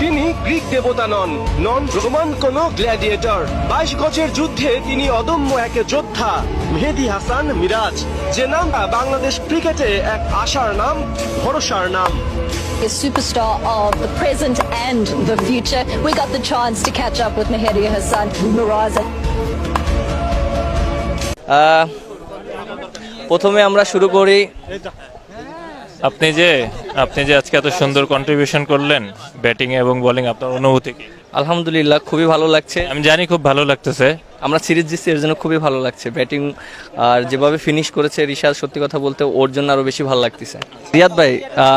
তিনি গ্রিক দেবতা নন নন রোমান কোন গ্ল্যাডিয়েটর বাইশ গজের যুদ্ধে তিনি অদম্য এক যোদ্ধা মেহেদি হাসান মিরাজ যে নামটা বাংলাদেশ ক্রিকেটে এক আশার নাম ভরসার নাম a superstar of the present and the future. We got the chance to catch up with Mehdi Hassan Miraz. আহ, প্রথমে আমরা শুরু করি আপনি যে আপনি যে আজকে এত সুন্দর কন্ট্রিবিউশন করলেন ব্যাটিং এবং বোলিং আপনার অনুভূতি কি? আলহামদুলিল্লাহ খুবই ভালো লাগছে। আমি জানি খুব ভালো লাগতেছে। আমরা সিরিজ জিতছি এর জন্য খুবই ভালো লাগছে। ব্যাটিং আর যেভাবে ফিনিশ করেছে রিশাদ সত্যি কথা বলতে ওর জন্য আরও বেশি ভালো লাগতেছে। রিয়াদ ভাই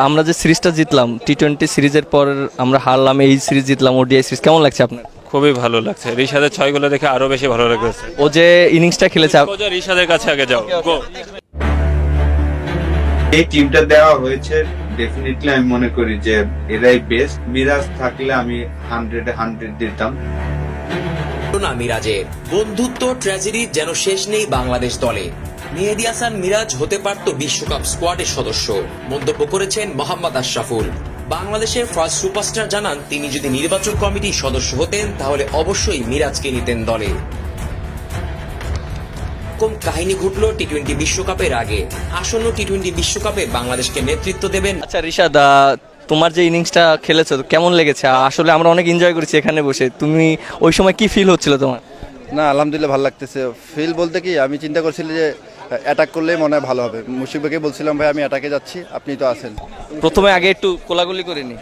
আমরা যে সিরিজটা জিতলাম টি টোয়েন্টি সিরিজের পর আমরা হারলাম এই সিরিজ জিতলাম ওডিআই সিরিজ কেমন লাগছে আপনার? খুবই ভালো লাগছে। রিশাদের ছয়গুলো দেখে আরও বেশি ভালো লাগতেছে। ও যে ইনিংসটা খেলেছে রিশাদের কাছে আগে যাও. এই টিমটা দেওয়া হয়েছে। ডেফিনেটলি আমি মনে করি যে এরাই বেস্ট মিরাজ থাকলে আমি হান্ড্রেড হান্ড্রেড দিতাম। না, মিরাজের বন্ধুত্ব ট্র্যাজেডি যেন শেষ নেই বাংলাদেশ দলে। মেহেদি হাসান মিরাজ হতে পারত বিশ্বকাপ স্কোয়াডের সদস্য। মন্তব্য করেছেন মোহাম্মদ আশরাফুল। বাংলাদেশের ফার্স্ট সুপারস্টার জানান, তিনি যদি নির্বাচন কমিটির সদস্য হতেন, তাহলে অবশ্যই মিরাজকে নিতেন দলে। এরকম কাহিনী ঘটল টি টোয়েন্টি বিশ্বকাপের আগে। আসন্ন টি টোয়েন্টি বিশ্বকাপে বাংলাদেশকে নেতৃত্ব দেবেন। আচ্ছা আহ, তোমার যে ইনিংসটা খেলেছো তো কেমন লেগেছে? আসলে আমরা অনেক এনজয় করেছি এখানে বসে। তুমি ওই সময় কি ফিল হচ্ছিল তোমার? না আলহামদুলিল্লাহ ভালো লাগতেছে। ফিল বলতে কি আমি চিন্তা করছিলাম যে অ্যাটাক করলেই মনে হয় ভালো হবে। মুশিক ভাইকে বলছিলাম ভাই আমি অ্যাটাকে যাচ্ছি আপনি তো আছেন। প্রথমে আগে একটু কোলাগুলি করে নি।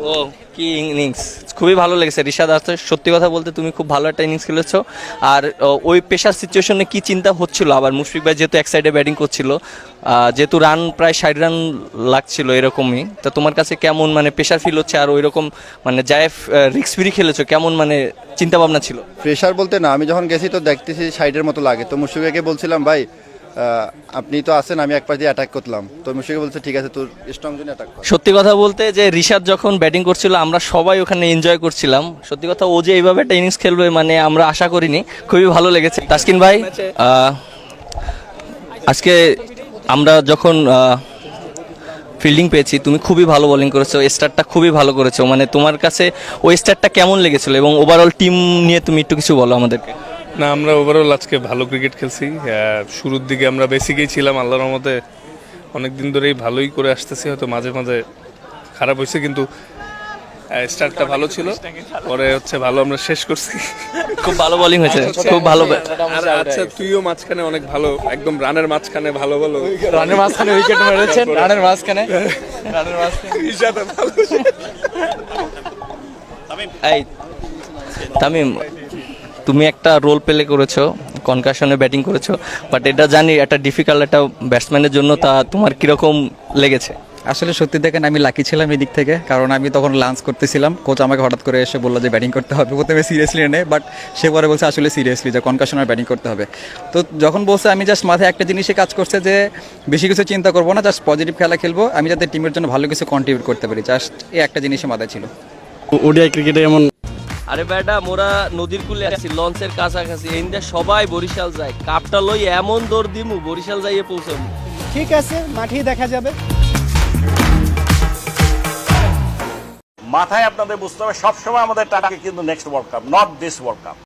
ও, কি ইনিংস খুবই ভালো লেগেছে। রিশাদ আসতে সত্যি কথা বলতে তুমি খুব ভালো একটা ইনিংস খেলেছো। আর ওই পেশার সিচুয়েশনে কি চিন্তা হচ্ছিল? আবার মুশফিক ভাই যেহেতু এক সাইডে ব্যাটিং করছিল যেহেতু রান প্রায় ষাট রান লাগছিল এরকমই, তা তোমার কাছে কেমন মানে প্রেশার ফিল হচ্ছে? আর ওই রকম মানে যায় রিক্স ফ্রি খেলেছো, কেমন মানে চিন্তা ভাবনা ছিল? প্রেশার বলতে না, আমি যখন গেছি তো দেখতেছি সাইডের মতো লাগে। তো মুশিক ভাইকে বলছিলাম, ভাই আপনি তো আছেন, আমি এক পাশ দিয়ে অ্যাটাক করলাম। তো মুশিক বলছে, ঠিক আছে, তোর স্ট্রং জন্য অ্যাটাক কর। সত্যি কথা বলতে, যে রিশাদ যখন ব্যাটিং করছিল, আমরা সবাই ওখানে এনজয় করছিলাম। সত্যি কথা, ও যে এইভাবে একটা ইনিংস খেলবে মানে আমরা আশা করিনি। খুবই ভালো লেগেছে। তাসকিন ভাই আজকে আমরা যখন ফিল্ডিং পেয়েছি, তুমি খুবই ভালো বোলিং করেছ স্টারটা খুবই ভালো করেছ। মানে তোমার কাছে ওই স্টারটা কেমন লেগেছিল? এবং ওভারঅল টিম নিয়ে তুমি একটু কিছু বলো আমাদেরকে। না আমরা ওভারঅল আজকে ভালো ক্রিকেট খেলছি। শুরুর দিকে আমরা বেসিকেই ছিলাম আল্লাহর রহমতে অনেক দিন ধরেই ভালোই করে আসতেছি হয়তো মাঝে মাঝে খারাপ হয়েছে কিন্তু স্টার্টটা ভালো ছিল। পরে হচ্ছে ভালো আমরা শেষ করছি। খুব ভালো বোলিং হয়েছে খুব ভালো আর আচ্ছা তুইও মাঝখানে অনেক ভালো একদম রানের মাঝখানে ভালো ভালো রানের মাঝখানে উইকেট মেরেছেন রানের মাঝখানে। রানের মাঝখানে। এই তামিম তুমি একটা রোল প্লে করেছ কনকাশনে ব্যাটিং করেছ বাট এটা জানি একটা ডিফিকাল্ট একটা ব্যাটসম্যানের জন্য তা তোমার কীরকম লেগেছে? আসলে সত্যি দেখেন আমি লাকি ছিলাম এই দিক থেকে কারণ আমি তখন লাঞ্চ করতেছিলাম কোচ আমাকে হঠাৎ করে এসে বলল যে ব্যাটিং করতে হবে প্রথমে সিরিয়াসলি নেই বাট সে পরে বলছে আসলে সিরিয়াসলি যে কনকাশনের ব্যাটিং করতে হবে। তো যখন বলছে আমি জাস্ট মাথায় একটা জিনিসে কাজ করছে যে বেশি কিছু চিন্তা করব না জাস্ট পজিটিভ খেলা খেলব আমি যাতে টিমের জন্য ভালো কিছু কন্ট্রিবিউট করতে পারি জাস্ট এই একটা জিনিসে মাথায় ছিল। ওডিআই ক্রিকেটে এমন আরে বেটা মোরা নদীর কুলে আছি লঞ্চের কাছাকাছি এই সবাই বরিশাল যায়। কাপটা লই এমন দৌড় দিমু বরিশাল যাইয়ে পৌঁছামু। ঠিক আছে মাঠেই দেখা যাবে। মাথায় আপনাদের বুঝতে হবে সবসময় আমাদের টাটাকে কিন্তু next world cup not this world cup